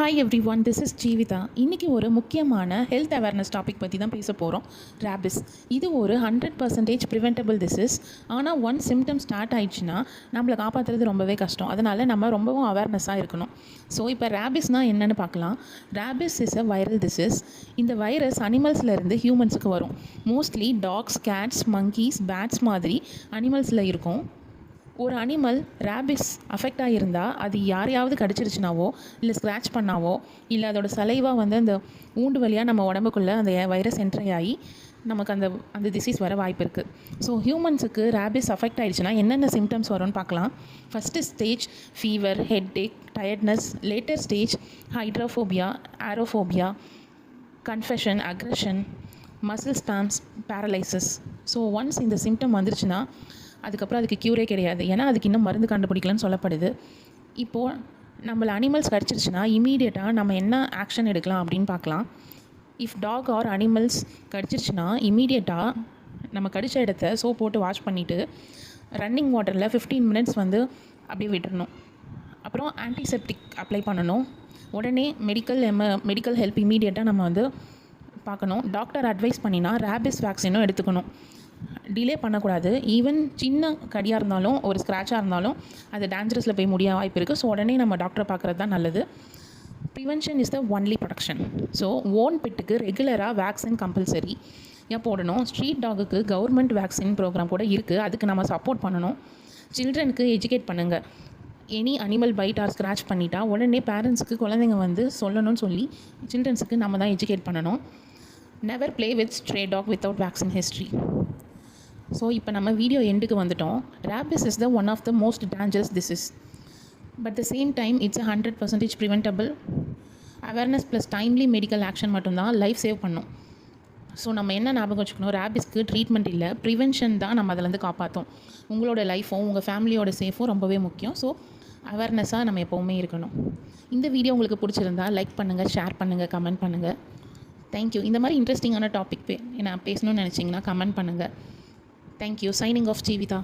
Hi everyone this is Jeevitha இன்றைக்கி ஒரு முக்கியமான ஹெல்த் அவேர்னஸ் டாபிக் பற்றி தான் பேச போகிறோம் ரேபிஸ் இது ஒரு ஹண்ட்ரட் பர்சன்டேஜ் ப்ரிவென்டபிள் டிசீஸ் ஆனால் ஒன் சிம்டம் ஸ்டார்ட் ஆயிடுச்சுன்னா நம்மளை காப்பாற்றுறது ரொம்பவே கஷ்டம். அதனால் நம்ம ரொம்பவும் அவேர்னஸாக இருக்கணும். ஸோ இப்போ ரேபிஸ்னால் என்னென்னு பார்க்கலாம். Rabies is a viral disease இந்த வைரஸ் அனிமல்ஸ்லேருந்து ஹியூமன்ஸுக்கு வரும். Mostly dogs cats monkeys bats மாதிரி அனிமல்ஸில் இருக்கும். ஒரு அனிமல் ரேபிஸ் அஃபெக்ட் ஆகியிருந்தால் அது யாரையாவது கடிச்சிருச்சுனாவோ இல்லை ஸ்க்ராட்ச் பண்ணாவோ இல்லை அதோட சலைவாக வந்து அந்த ஊண்டு வழியாக நம்ம உடம்புக்குள்ளே அந்த வைரஸ் என்ட்ரி ஆகி நமக்கு அந்த அந்த டிசீஸ் வர வாய்ப்பு இருக்குது ஸோ ஹியூமன்ஸுக்கு ரேபிஸ் அஃபெக்ட் ஆகிடுச்சுன்னா என்னென்ன சிம்டம்ஸ் வரும்னு பார்க்கலாம். First stage fever headache tiredness later stage hydrophobia aerophobia confusion aggression muscle spasms paralysis so once இந்த சிம்டம் வந்துருச்சுன்னா அதுக்கப்புறம் அதுக்கு க்யூரே கிடையாது. ஏன்னா அதுக்கு இன்னும் மருந்து கண்டுபிடிக்கலன்னு சொல்லப்படுது. இப்போது நம்மளை அனிமல்ஸ் கடிச்சிருச்சுன்னா இமீடியட்டாக நம்ம என்ன ஆக்ஷன் எடுக்கலாம் அப்படின்னு பார்க்கலாம். இஃப் டாக் ஆர் அனிமல்ஸ் கடிச்சிருச்சுன்னா இமீடியட்டாக நம்ம கடித்த இடத்த சோப் போட்டு வாஷ் பண்ணிவிட்டு ரன்னிங் வாட்டரில் 15 மினிட்ஸ் வந்து அப்படியே விட்டுறணும். அப்புறம் ஆன்டிசெப்டிக் அப்ளை பண்ணணும். உடனே மெடிக்கல் எம மெடிக்கல் ஹெல்ப் இமீடியட்டாக நம்ம வந்து பார்க்கணும். டாக்டர் அட்வைஸ் பண்ணினா ரேபிஸ் வேக்சினும் எடுத்துக்கணும். டிலே பண்ணக்கூடாது. ஈவன் சின்ன கடியாக இருந்தாலும் ஒரு ஸ்க்ராட்சாக இருந்தாலும் அது டேஞ்சரஸில் போய் முடிய வாய்ப்பு இருக்குது ஸோ உடனே நம்ம டாக்டரை பார்க்குறது தான் நல்லது. Prevention is the only protection so own பெட்டுக்கு ரெகுலராக வேக்சின் கம்பல்சரி ஏன் போடணும். ஸ்ட்ரீட் டாகுக்கு கவர்மெண்ட் வேக்சின் ப்ரோக்ராம் கூட இருக்குது அதுக்கு நம்ம சப்போர்ட் பண்ணணும். சில்ட்ரனுக்கு எஜுகேட் பண்ணுங்கள் any animal bite or scratch பண்ணிட்டா உடனே பேரண்ட்ஸுக்கு குழந்தைங்க வந்து சொல்லணும்னு சொல்லி சில்ட்ரன்ஸுக்கு நம்ம தான் எஜுகேட் பண்ணணும். Never play with stray dog without vaccine history so இப்போ நம்ம வீடியோ எண்டுக்கு வந்துட்டோம். Rabies is the one of the most dangerous disease but the same time it's a hundred percentage preventable awareness plus timely medical action மட்டும்தான் life save பண்ணும். So நம்ம என்ன ஞாபகம் வச்சுக்கணும்? ரேபிஸ்க்கு ட்ரீட்மெண்ட் இல்லை. ப்ரிவென்ஷன் தான் நம்ம அதிலேருந்து காப்பாற்றும் உங்களோட லைஃப்பும் உங்கள் ஃபேமிலியோட சேஃபும் ரொம்பவே முக்கியம். ஸோ அவேர்னஸாக நம்ம எப்போவுமே இருக்கணும். இந்த வீடியோ உங்களுக்கு பிடிச்சிருந்தா லைக் பண்ணுங்கள் ஷேர் பண்ணுங்கள் கமெண்ட் பண்ணுங்கள் தேங்க்யூ இந்த மாதிரி இன்ட்ரெஸ்டிங்கான டாபிக் பே நான் பேசணும்னு நினச்சிங்கன்னா கமெண்ட் பண்ணுங்கள் தேங்க்யூ சைனிங் ஆஃப் ஜீவிதா